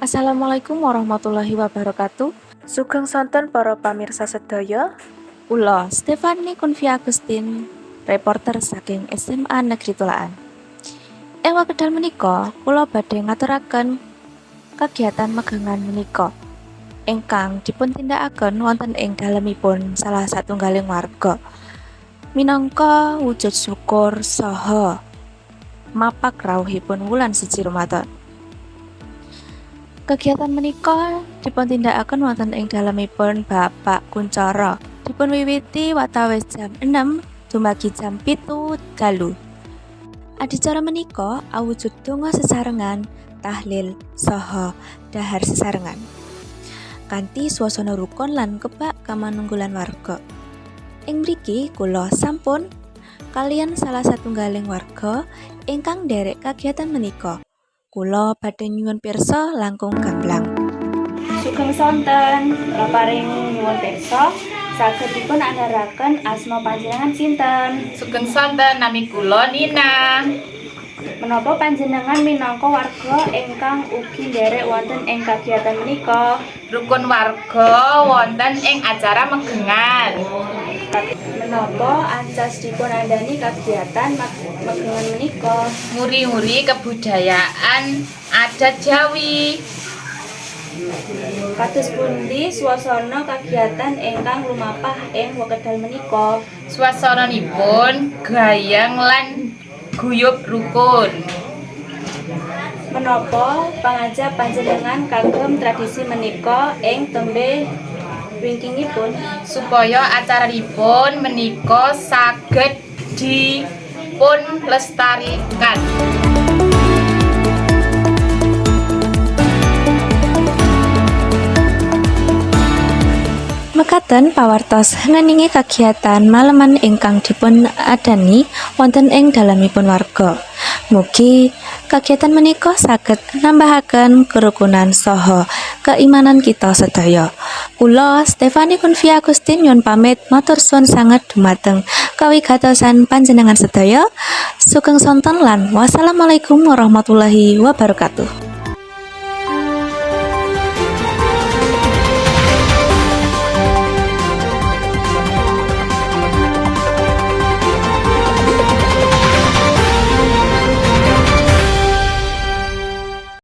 Assalamualaikum warahmatullahi wabarakatuh. Sugeng sonten para pamirsa sedaya. Ula Stefani Kunfi Agustin, reporter saking SMA Negeri Tulaan. Ing wekdal menika, kula badhe ngaturaken kegiatan megangan menika ingkang dipuntindakaken wonten ing dalemipun salah satunggaling warga. Minangka wujud syukur saha mapak rawuhipun wulan siji Ramadan. Kegiatan menika dipuntindakaken wonten ing dalemipun Bapak Kuncara. Dipunwiwiti watawis jam 6 dumagi jam pitu dalu. Adicara menika awujud donga sesarengan, tahlil, saha dahar sesarengan. Kanthi swasana rukun lan kebak kamanunggulan warga. Ing mriki kula sampun kalian salah satunggaling warga ingkang nderek kegiatan menika. Kula badhe nyuwun pirsa langkung gamblang. Sugeng sonten, paring nyuwun pirsa saged dipun andharaken asma panjenengan sinten? Sugeng sonten nami kula Nina. Menapa panjenengan minangka warga ingkang ugi nderek wonten ing kegiatan menika? Rukun warga wonten ing acara megengan. Menapa ancas dipun andani kegiatan meg- megengan menika? Nguri-nguri kebudayaan adat Jawi. Kados pundi swasana kegiatan ingkang lumapah ing wekdal menika? Swasananipun gayeng lan guyub rukun. Menapa pangajap panjenengan kagem tradisi menika ing tembe wingkingipun? supaya acaranipun menika saged dipun lestarikan. Mekaten pawartos ngeningi kegiatan maleman ingkang dipun adani wonten ing dalemipun warga. Mugi kegiatan menika saged nambahaken kerukunan saha keimanan kita sedaya. Kula Stefani Kunfi Agustin nyuwun pamit matur suwun sanget dumateng kawigatosan panjenengan sedaya. Sugeng sonten lan wassalamualaikum warahmatullahi wabarakatuh.